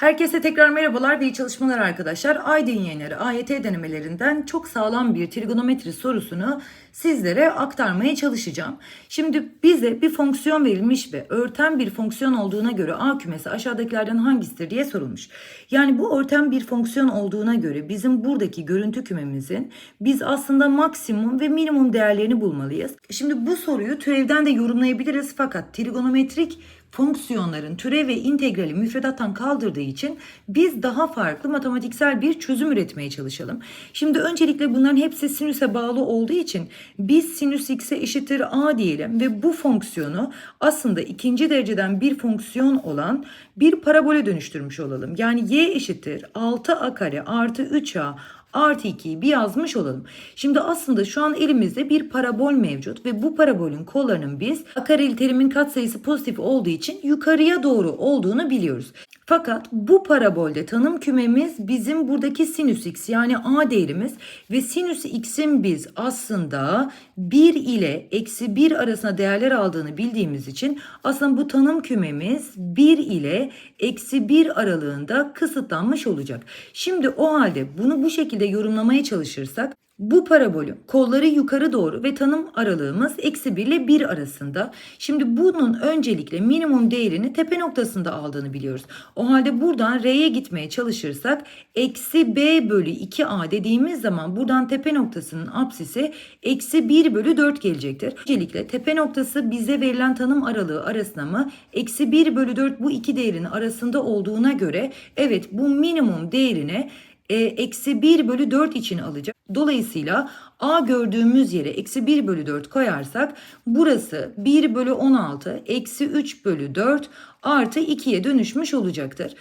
Herkese tekrar merhabalar ve iyi çalışmalar arkadaşlar. Aydın Yayınları AYT denemelerinden çok sağlam bir trigonometri sorusunu sizlere aktarmaya çalışacağım. Şimdi bize bir fonksiyon verilmiş ve örten bir fonksiyon olduğuna göre A kümesi aşağıdakilerden hangisidir diye sorulmuş. Yani bu örten bir fonksiyon olduğuna göre bizim buradaki görüntü kümemizin biz aslında maksimum ve minimum değerlerini bulmalıyız. Şimdi bu soruyu türevden de yorumlayabiliriz fakat trigonometrik fonksiyonların türev ve integrali müfredattan kaldırdığı için biz daha farklı matematiksel bir çözüm üretmeye çalışalım. Şimdi öncelikle bunların hepsi sinüse bağlı olduğu için biz sinüs x'e eşittir a diyelim ve bu fonksiyonu aslında ikinci dereceden bir fonksiyon olan bir parabole dönüştürmüş olalım. Yani y eşittir 6a kare artı 3a artı 2'yi bir yazmış olalım. Şimdi aslında şu an elimizde bir parabol mevcut ve bu parabolün kollarının biz a kareli terimin katsayısı pozitif olduğu için yukarıya doğru olduğunu biliyoruz. Fakat bu parabolde tanım kümemiz bizim buradaki sinüs x yani a değerimiz ve sinüs x'in biz aslında 1 ile eksi 1 arasında değerler aldığını bildiğimiz için aslında bu tanım kümemiz 1 ile eksi 1 aralığında kısıtlanmış olacak. Şimdi o halde bunu bu şekilde yorumlamaya çalışırsak bu parabolün kolları yukarı doğru ve tanım aralığımız eksi 1 ile 1 arasında. Şimdi bunun öncelikle minimum değerini tepe noktasında aldığını biliyoruz. O halde buradan R'ye gitmeye çalışırsak eksi B bölü 2A dediğimiz zaman buradan tepe noktasının apsisi eksi 1 bölü 4 gelecektir. Öncelikle tepe noktası bize verilen tanım aralığı arasında mı? Eksi 1 bölü 4 bu iki değerin arasında olduğuna göre evet bu minimum değerine eksi 1 bölü 4 için alacak. Dolayısıyla A gördüğümüz yere eksi 1 bölü 4 koyarsak burası 1 bölü 16 eksi 3 bölü 4 artı 2'ye dönüşmüş olacaktır.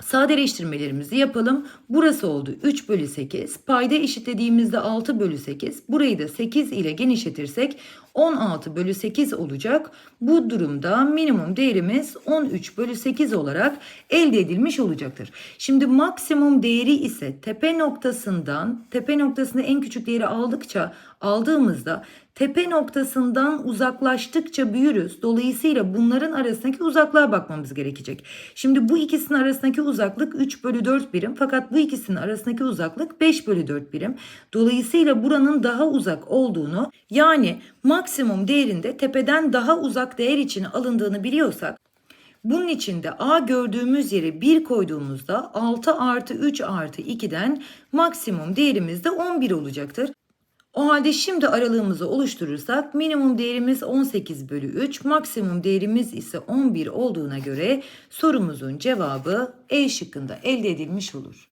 Sadeleştirmelerimizi yapalım. Burası oldu 3 bölü 8. Payda eşitlediğimizde 6 bölü 8. Burayı da 8 ile genişletirsek 16 bölü 8 olacak. Bu durumda minimum değerimiz 13 bölü 8 olarak elde edilmiş olacaktır. Şimdi maksimum değeri ise tepe noktasından, tepe noktasında en küçük değeri aldıkça aldığımızda tepe noktasından uzaklaştıkça büyürüz. Dolayısıyla bunların arasındaki uzaklığa bakmamız gerekecek. Şimdi bu ikisinin arasındaki uzaklık 3 bölü 4 birim fakat bu ikisinin arasındaki uzaklık 5 bölü 4 birim. Dolayısıyla buranın daha uzak olduğunu yani maksimum değerinde tepeden daha uzak değer için alındığını biliyorsak bunun için de A gördüğümüz yere 1 koyduğumuzda 6 artı 3 artı 2'den maksimum değerimiz de 11 olacaktır. O halde şimdi aralığımızı oluşturursak minimum değerimiz 18 bölü 3, maksimum değerimiz ise 11 olduğuna göre sorumuzun cevabı E şıkkında elde edilmiş olur.